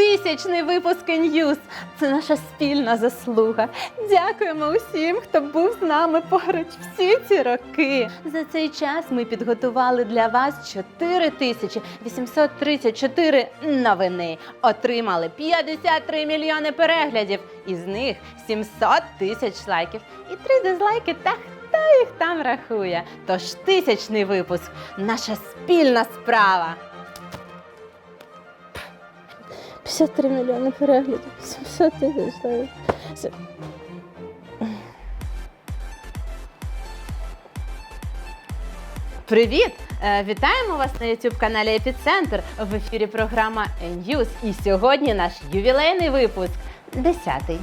Тисячний випуск Ньюз. Це наша спільна заслуга. Дякуємо усім, хто був з нами поруч всі ці роки. За цей час ми підготували для вас 4834 новини. Отримали 53 мільйони переглядів, із них 700 тисяч лайків і 3 дизлайки. Та хто їх там рахує? Тож тисячний випуск наша спільна справа. 53 мільйони переглядів, 700 тисяч лайків. Привіт! Е, Вітаємо вас на youtube каналі Епіцентр. В ефірі програма News. І сьогодні наш ювілейний випуск 10-й.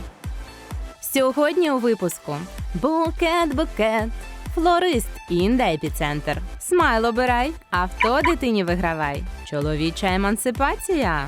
Сьогодні у випуску букет, букет, флорист, інда епіцентр. Смайл обирай, авто дитині вигравай. Чоловіча емансипація.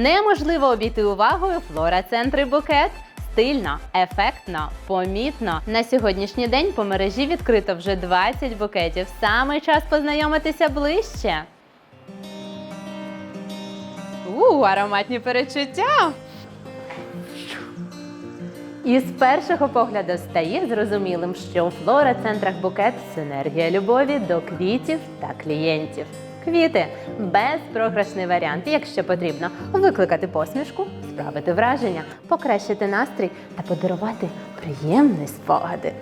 Неможливо обійти увагою флора центри букет. Стильно, ефектно, помітно. На сьогоднішній день по мережі відкрито вже 20 букетів. Саме час познайомитися ближче. У, ароматні перечуття. І з першого погляду стає зрозумілим, що у флора центрах букет синергія любові до квітів та клієнтів. Квіти безпрограшний варіант, якщо потрібно викликати посмішку, справити враження, покращити настрій та подарувати приємні спогади.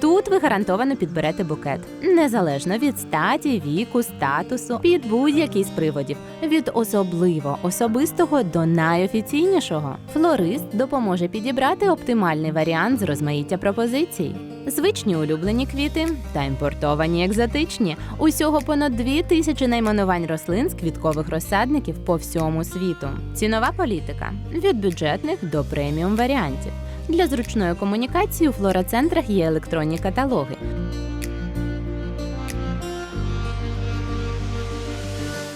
Тут ви гарантовано підберете букет незалежно від статі, віку, статусу, під будь-який приводів, від особливо особистого до найофіційнішого. Флорист допоможе підібрати оптимальний варіант з розмаїття пропозицій. Звичні улюблені квіти та імпортовані екзотичні. Усього понад дві тисячі найменувань рослин з квіткових розсадників по всьому світу. Цінова політика від бюджетних до преміум варіантів. Для зручної комунікації у флора-центрах є електронні каталоги.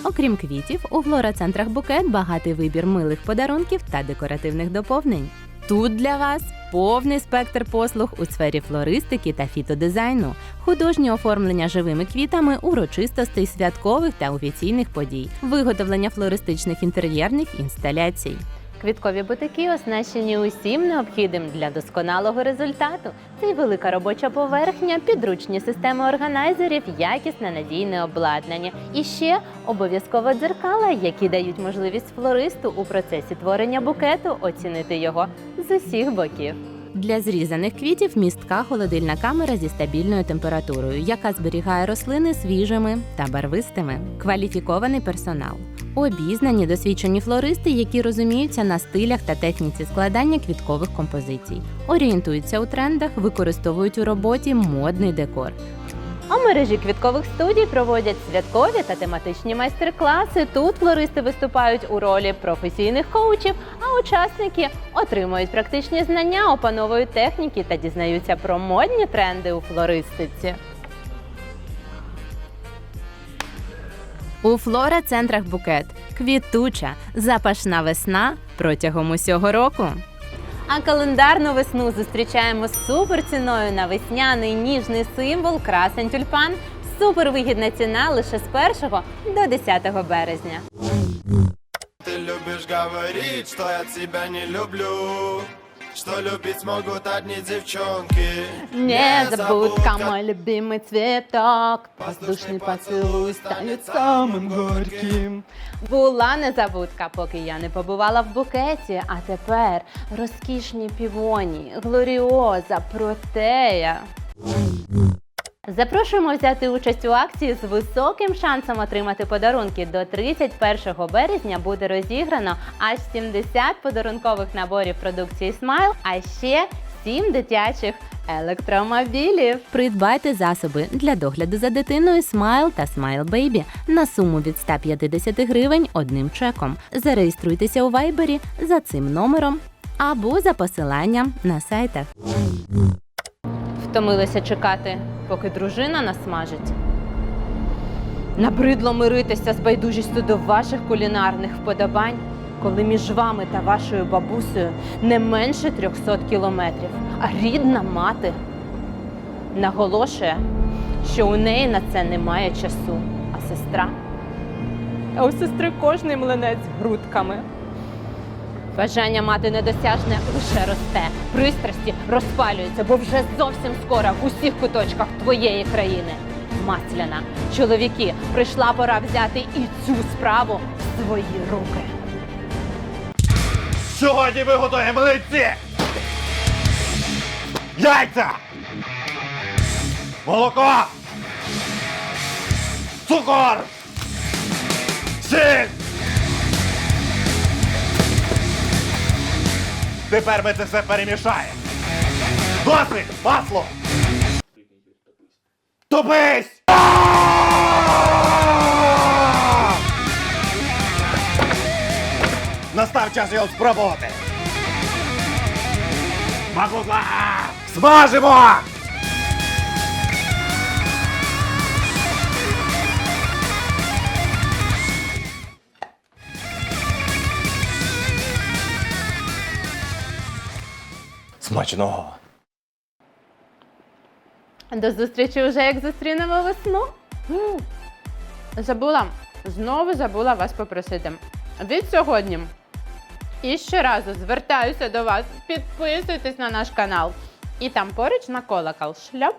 Окрім квітів, у флора-центрах букет багатий вибір милих подарунків та декоративних доповнень. Тут для вас повний спектр послуг у сфері флористики та фітодизайну, художнє оформлення живими квітами, урочистостей, святкових та офіційних подій, виготовлення флористичних інтер'єрних інсталяцій. Квіткові бутики оснащені усім необхідним для досконалого результату. Це й велика робоча поверхня, підручні системи органайзерів, якісне надійне обладнання. І ще обов'язково дзеркала, які дають можливість флористу у процесі творення букету оцінити його з усіх боків. Для зрізаних квітів містка холодильна камера зі стабільною температурою, яка зберігає рослини свіжими та барвистими. Кваліфікований персонал. Обізнані досвідчені флористи, які розуміються на стилях та техніці складання квіткових композицій, орієнтуються у трендах, використовують у роботі модний декор. У мережі квіткових студій проводять святкові та тематичні майстер-класи. Тут флористи виступають у ролі професійних коучів, а учасники отримують практичні знання, опановують техніки та дізнаються про модні тренди у флористиці. У флора центрах букет квітуча, запашна весна протягом усього року. А календарну весну зустрічаємо з суперціною на весняний ніжний символ красень тюльпан. Супервигідна ціна лише з 1 до 10 березня. Ти любиш говорити, що я тебе не люблю Что любить смогут одни девчонки Незабудка, мой любимый цветок, воздушный поцелуй станет самым горьким. Була незабудка, поки я не побувала в букеті, а тепер розкішні півоні, глоріоза, протея. Запрошуємо взяти участь у акції з високим шансом отримати подарунки. До 31 березня буде розіграно аж 70 подарункових наборів продукції Smile, а ще сім дитячих електромобілів. Придбайте засоби для догляду за дитиною Smile та Smile Baby на суму від 150 гривень одним чеком. Зареєструйтеся у Вайбері за цим номером або за посиланням на сайтах. Втомилися чекати, поки дружина насмажить. Набридло миритися з байдужістю до ваших кулінарних вподобань, коли між вами та вашою бабусею не менше 300 кілометрів, а рідна мати наголошує, що у неї на це немає часу, а сестра. А у сестри кожний млинець грудками. Бажання мати недосяжне лише росте, пристрасті розпалюються, бо вже зовсім скоро в усіх куточках твоєї країни. Масляна, чоловіки, прийшла пора взяти і цю справу в свої руки. Сьогодні ми готуємо млинці! Яйця! Молоко! Цукор! Сіль! Тепер ми це все перемішаємо. Досить! Масло! Тупись! Настав час його спробувати. Макутла! Смажимо! Смачного! До зустрічі вже як зустрінемо весну. Забула, знову забула вас попросити. Від сьогодні і раз звертаюся до вас. Підписуйтесь на наш канал. І там поруч на колокол шльоп